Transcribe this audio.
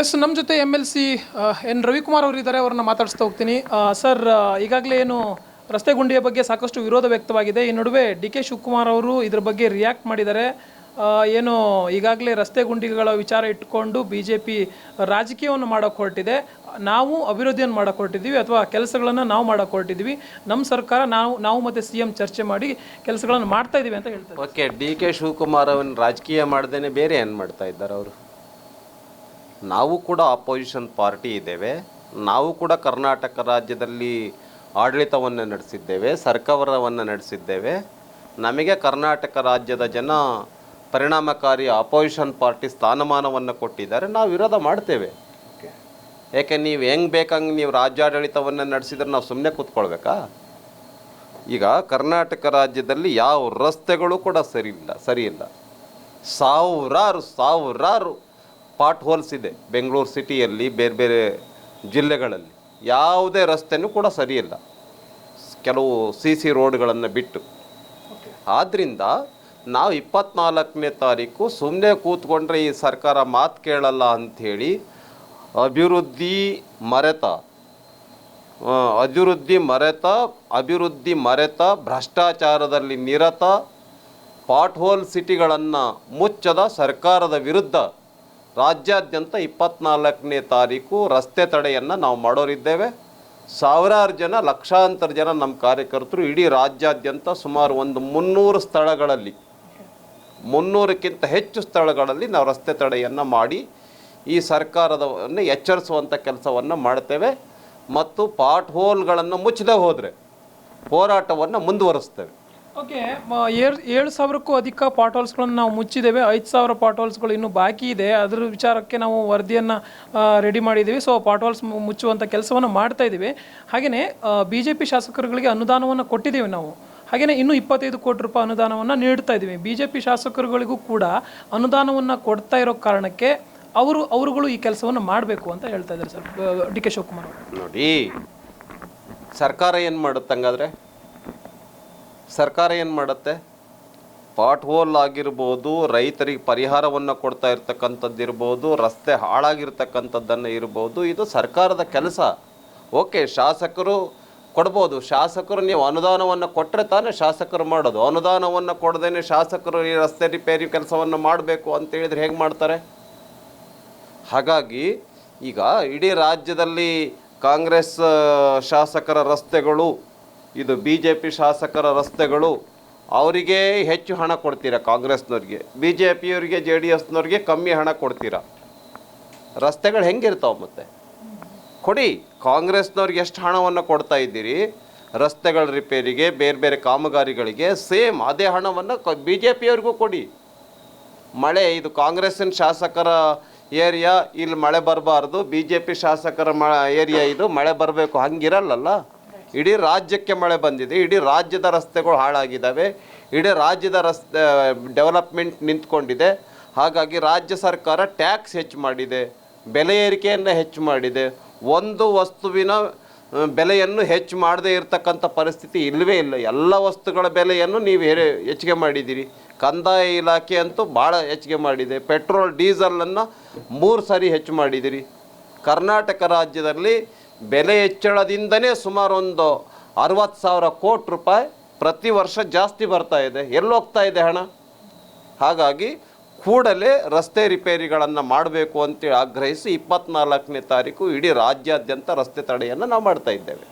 S ನಮ್ಮ ಜೊತೆ M L C N Ravikumar ಅವರು ಇದ್ದಾರೆ ಅವ್ರನ್ನ ಮಾತಾಡಿಸ್ತಾ ಹೋಗ್ತೀನಿ. ಸರ್ ಈಗಾಗಲೇ ಏನು ರಸ್ತೆ ಗುಂಡಿಯ ಬಗ್ಗೆ ಸಾಕಷ್ಟು ವಿರೋಧ ವ್ಯಕ್ತವಾಗಿದೆ. ಈ ನಡುವೆ ಡಿ ಕೆ ಶಿವಕುಮಾರ್ ಅವರು ಇದ್ರ ಬಗ್ಗೆ ರಿಯಾಕ್ಟ್ ಮಾಡಿದ್ದಾರೆ. ಏನು ಈಗಾಗಲೇ ರಸ್ತೆ ಗುಂಡಿಗಳ ವಿಚಾರ ಇಟ್ಕೊಂಡು ಬಿ ಜೆ ಪಿ ರಾಜಕೀಯವನ್ನು ಮಾಡೋಕೆ ಹೊರಟಿದೆ. ನಾವು ಅಭಿವೃದ್ಧಿಯನ್ನು ಮಾಡೋಕೆ ಹೊರಟಿದ್ದೀವಿ ಅಥವಾ ಕೆಲಸಗಳನ್ನು ನಾವು ಮಾಡೋಕೆ ಹೊರಟಿದ್ದೀವಿ. ನಮ್ಮ ಸರ್ಕಾರ ನಾವು ನಾವು ಮತ್ತು ಸಿ ಎಂ ಚರ್ಚೆ ಮಾಡಿ ಕೆಲಸಗಳನ್ನು ಮಾಡ್ತಾ ಇದ್ದೀವಿ ಅಂತ ಹೇಳ್ತಾರೆ ಓಕೆ ಡಿ ಕೆ ಶಿವಕುಮಾರ್ ಅವನ್ನ ರಾಜಕೀಯ ಮಾಡ್ದೇನೆ ಬೇರೆ ಏನು ಮಾಡ್ತಾ ಇದ್ದಾರೆ ಅವರು? ನಾವು ಕೂಡ ಅಪೋಸಿಷನ್ ಪಾರ್ಟಿ ಇದ್ದೇವೆ. ನಾವು ಕೂಡ ಕರ್ನಾಟಕ ರಾಜ್ಯದಲ್ಲಿ ಆಡಳಿತವನ್ನು ನಡೆಸಿದ್ದೇವೆ ಸರ್ಕಾರವನ್ನು ನಡೆಸಿದ್ದೇವೆ. ನಮಗೆ ಕರ್ನಾಟಕ ರಾಜ್ಯದ ಜನ ಪರಿಣಾಮಕಾರಿ ಅಪೋಸಿಷನ್ ಪಾರ್ಟಿ ಸ್ಥಾನಮಾನವನ್ನು ಕೊಟ್ಟಿದ್ದಾರೆ. ನಾವು ವಿರೋಧ ಮಾಡ್ತೇವೆ. ಯಾಕೆ ನೀವು ಹೆಂಗೆ ಬೇಕಂಗೆ ನೀವು ರಾಜ್ಯಾಡಳಿತವನ್ನು ನಡೆಸಿದ್ರೆ ನಾವು ಸುಮ್ಮನೆ ಕೂತ್ಕೊಳ್ಬೇಕಾ? ಈಗ ಕರ್ನಾಟಕ ರಾಜ್ಯದಲ್ಲಿ ಯಾವ ರಸ್ತೆಗಳು ಕೂಡ ಸರಿ ಇಲ್ಲ ಸರಿ ಇಲ್ಲ. ಸಾವಿರಾರು ಸಾವಿರಾರು ಪಾಟ್ ಹೋಲ್ಸ್ ಇದೆ ಬೆಂಗಳೂರು ಸಿಟಿಯಲ್ಲಿ, ಬೇರೆ ಬೇರೆ ಜಿಲ್ಲೆಗಳಲ್ಲಿ. ಯಾವುದೇ ರಸ್ತೆನೂ ಕೂಡ ಸರಿಯಿಲ್ಲ. ಕೆಲವು ಸಿ ಸಿ ರೋಡ್ಗಳನ್ನು ಬಿಟ್ಟು. ಆದ್ದರಿಂದ ನಾವು ಇಪ್ಪತ್ನಾಲ್ಕನೇ ತಾರೀಕು ಸುಮ್ಮನೆ ಕೂತ್ಕೊಂಡ್ರೆ ಈ ಸರ್ಕಾರ ಮಾತು ಕೇಳಲ್ಲ ಅಂಥೇಳಿ ಅಭಿವೃದ್ಧಿ ಮರೆತ ಅಭಿವೃದ್ಧಿ ಮರೆತ ಅಭಿವೃದ್ಧಿ ಮರೆತ, ಭ್ರಷ್ಟಾಚಾರದಲ್ಲಿ ನಿರತ ಪಾಟ್ ಹೋಲ್ ಸಿಟಿಗಳನ್ನು ಮುಚ್ಚದ ಸರ್ಕಾರದ ವಿರುದ್ಧ ರಾಜ್ಯಾದ್ಯಂತ ಇಪ್ಪತ್ನಾಲ್ಕನೇ ತಾರೀಕು ರಸ್ತೆ ತಡೆಯನ್ನು ನಾವು ಮಾಡೋರಿದ್ದೇವೆ. ಸಾವಿರಾರು ಜನ, ಲಕ್ಷಾಂತರ ಜನ ನಮ್ಮ ಕಾರ್ಯಕರ್ತರು ಇಡೀ ರಾಜ್ಯಾದ್ಯಂತ ಸುಮಾರು ಒಂದು ಮುನ್ನೂರು ಸ್ಥಳಗಳಲ್ಲಿ, ಮುನ್ನೂರಕ್ಕಿಂತ ಹೆಚ್ಚು ಸ್ಥಳಗಳಲ್ಲಿ ನಾವು ರಸ್ತೆ ತಡೆಯನ್ನು ಮಾಡಿ ಈ ಸರ್ಕಾರದವನ್ನು ಎಚ್ಚರಿಸುವಂಥ ಕೆಲಸವನ್ನು ಮಾಡ್ತೇವೆ. ಮತ್ತು ಪಾಟ್ ಹೋಲ್ಗಳನ್ನು ಮುಚ್ಚದೆ ಹೋದರೆ ಹೋರಾಟವನ್ನು ಮುಂದುವರಿಸ್ತೇವೆ. ಓಕೆ ಏಳು ಏಳು ಸಾವಿರಕ್ಕೂ ಅಧಿಕ ಪಾಟೋಲ್ಸ್ಗಳನ್ನು ನಾವು ಮುಚ್ಚಿದ್ದೇವೆ. ಐದು ಸಾವಿರ ಪಾಟೋಲ್ಸ್ಗಳು ಇನ್ನೂ ಬಾಕಿ ಇದೆ. ಅದರ ವಿಚಾರಕ್ಕೆ ನಾವು ವರದಿಯನ್ನು ರೆಡಿ ಮಾಡಿದ್ದೀವಿ. ಸೊ, ಪಾಟೋಲ್ಸ್ ಮುಚ್ಚುವಂಥ ಕೆಲಸವನ್ನು ಮಾಡ್ತಾ ಇದ್ದೀವಿ. ಹಾಗೆಯೇ ಬಿ ಜೆ ಪಿ ಶಾಸಕರುಗಳಿಗೆ ಅನುದಾನವನ್ನು ಕೊಟ್ಟಿದ್ದೀವಿ ನಾವು. ಹಾಗೆಯೇ ಇನ್ನೂ ಇಪ್ಪತ್ತೈದು ಕೋಟಿ ರೂಪಾಯಿ ಅನುದಾನವನ್ನು ನೀಡ್ತಾ ಇದ್ದೀವಿ. ಬಿ ಜೆ ಪಿ ಶಾಸಕರುಗಳಿಗೂ ಕೂಡ ಅನುದಾನವನ್ನು ಕೊಡ್ತಾ ಇರೋ ಕಾರಣಕ್ಕೆ ಅವರು, ಅವರುಗಳು ಈ ಕೆಲಸವನ್ನು ಮಾಡಬೇಕು ಅಂತ ಹೇಳ್ತಾ ಇದ್ದಾರೆ ಸರ್. ಡಿ ಕೆ ಶಿವಕುಮಾರ್ ನೋಡಿ, ಸರ್ಕಾರ ಏನು ಮಾಡುತ್ತೆ ಹಂಗಾದ್ರೆ ಸರ್ಕಾರ ಏನು ಮಾಡುತ್ತೆ? ಪಾಟ್ ಹೋಲ್ ಆಗಿರ್ಬೋದು, ರೈತರಿಗೆ ಪರಿಹಾರವನ್ನು ಕೊಡ್ತಾ ಇರ್ತಕ್ಕಂಥದ್ದು ಇರ್ಬೋದು, ರಸ್ತೆ ಹಾಳಾಗಿರ್ತಕ್ಕಂಥದ್ದನ್ನು ಇರ್ಬೋದು, ಇದು ಸರ್ಕಾರದ ಕೆಲಸ. ಓಕೆ, ಶಾಸಕರು ಕೊಡ್ಬೋದು. ಶಾಸಕರು ನೀವು ಅನುದಾನವನ್ನು ಕೊಟ್ಟರೆ ತಾನೇ ಶಾಸಕರು ಮಾಡೋದು. ಅನುದಾನವನ್ನು ಕೊಡದೇನೆ ಶಾಸಕರು ಈ ರಸ್ತೆ ರಿಪೇರಿ ಕೆಲಸವನ್ನು ಮಾಡಬೇಕು ಅಂತ ಹೇಳಿದ್ರೆ ಹೇಗೆ ಮಾಡ್ತಾರೆ? ಹಾಗಾಗಿ ಈಗ ಇಡೀ ರಾಜ್ಯದಲ್ಲಿ ಕಾಂಗ್ರೆಸ್ ಶಾಸಕರ ರಸ್ತೆಗಳು ಇದು ಬಿ ಜೆ ಪಿ ಶಾಸಕರ ರಸ್ತೆಗಳು. ಅವರಿಗೆ ಹೆಚ್ಚು ಹಣ ಕೊಡ್ತೀರಾ ಕಾಂಗ್ರೆಸ್ನವ್ರಿಗೆ? ಬಿ ಜೆ ಪಿಯವ್ರಿಗೆ ಜೆ ಡಿ ಎಸ್ನವ್ರಿಗೆ ಕಮ್ಮಿ ಹಣ ಕೊಡ್ತೀರಾ? ರಸ್ತೆಗಳು ಹೆಂಗಿರ್ತಾವೆ ಮತ್ತೆ? ಕೊಡಿ, ಕಾಂಗ್ರೆಸ್ನವ್ರಿಗೆ ಎಷ್ಟು ಹಣವನ್ನು ಕೊಡ್ತಾ ಇದ್ದೀರಿ? ರಸ್ತೆಗಳ ರಿಪೇರಿಗೆ, ಬೇರೆ ಬೇರೆ ಕಾಮಗಾರಿಗಳಿಗೆ ಸೇಮ್ ಅದೇ ಹಣವನ್ನು ಬಿ ಜೆ ಪಿಯವ್ರಿಗೂ ಕೊಡಿ. ಮಳೆ, ಇದು ಕಾಂಗ್ರೆಸ್ಸಿನ ಶಾಸಕರ ಏರಿಯಾ, ಇಲ್ಲಿ ಮಳೆ ಬರಬಾರ್ದು. ಬಿ ಜೆ ಪಿ ಶಾಸಕರ ಮ, ಏರಿಯಾ ಇದು, ಮಳೆ ಬರಬೇಕು, ಹಂಗಿರಲ್ಲಲ್ಲ? ಇಡೀ ರಾಜ್ಯಕ್ಕೆ ಮಳೆ ಬಂದಿದೆ, ಇಡೀ ರಾಜ್ಯದ ರಸ್ತೆಗಳು ಹಾಳಾಗಿದ್ದಾವೆ, ಇಡೀ ರಾಜ್ಯದ ರಸ್ತೆ ಡೆವಲಪ್ಮೆಂಟ್ ನಿಂತ್ಕೊಂಡಿದೆ. ಹಾಗಾಗಿ ರಾಜ್ಯ ಸರ್ಕಾರ ಟ್ಯಾಕ್ಸ್ ಹೆಚ್ಚು ಮಾಡಿದೆ, ಬೆಲೆ ಏರಿಕೆಯನ್ನು ಹೆಚ್ಚು ಮಾಡಿದೆ. ಒಂದು ವಸ್ತುವಿನ ಬೆಲೆಯನ್ನು ಹೆಚ್ಚು ಮಾಡದೇ ಇರತಕ್ಕಂಥ ಪರಿಸ್ಥಿತಿ ಇಲ್ಲವೇ ಇಲ್ಲ. ಎಲ್ಲ ವಸ್ತುಗಳ ಬೆಲೆಯನ್ನು ನೀವು ಹೇರೆ ಹೆಚ್ಚಿಗೆ ಮಾಡಿದ್ದೀರಿ. ಕಂದಾಯ ಇಲಾಖೆ ಅಂತೂ ಭಾಳ ಹೆಚ್ಚಿಗೆ ಮಾಡಿದೆ. ಪೆಟ್ರೋಲ್ ಡೀಸೆಲನ್ನು ಮೂರು ಸಾರಿ ಹೆಚ್ಚು ಮಾಡಿದ್ದೀರಿ. ಕರ್ನಾಟಕ ರಾಜ್ಯದಲ್ಲಿ ಬೆಲೆ ಹೆಚ್ಚಳದಿಂದನೇ ಸುಮಾರು ಒಂದು ಅರವತ್ತು ಸಾವಿರ ಕೋಟಿ ರೂಪಾಯಿ ಪ್ರತಿ ವರ್ಷ ಜಾಸ್ತಿ ಬರ್ತಾ ಇದೆ. ಎಲ್ಲೋಗ್ತಾ ಇದೆ ಹಣ? ಹಾಗಾಗಿ ಕೂಡಲೇ ರಸ್ತೆ ರಿಪೇರಿಗಳನ್ನು ಮಾಡಬೇಕು ಅಂತೇಳಿ ಆಗ್ರಹಿಸಿ ಇಪ್ಪತ್ನಾಲ್ಕನೇ ತಾರೀಕು ಇಡೀ ರಾಜ್ಯಾದ್ಯಂತ ರಸ್ತೆ ತಡೆಯನ್ನು ನಾವು ಮಾಡ್ತಾ ಇದ್ದೇವೆ.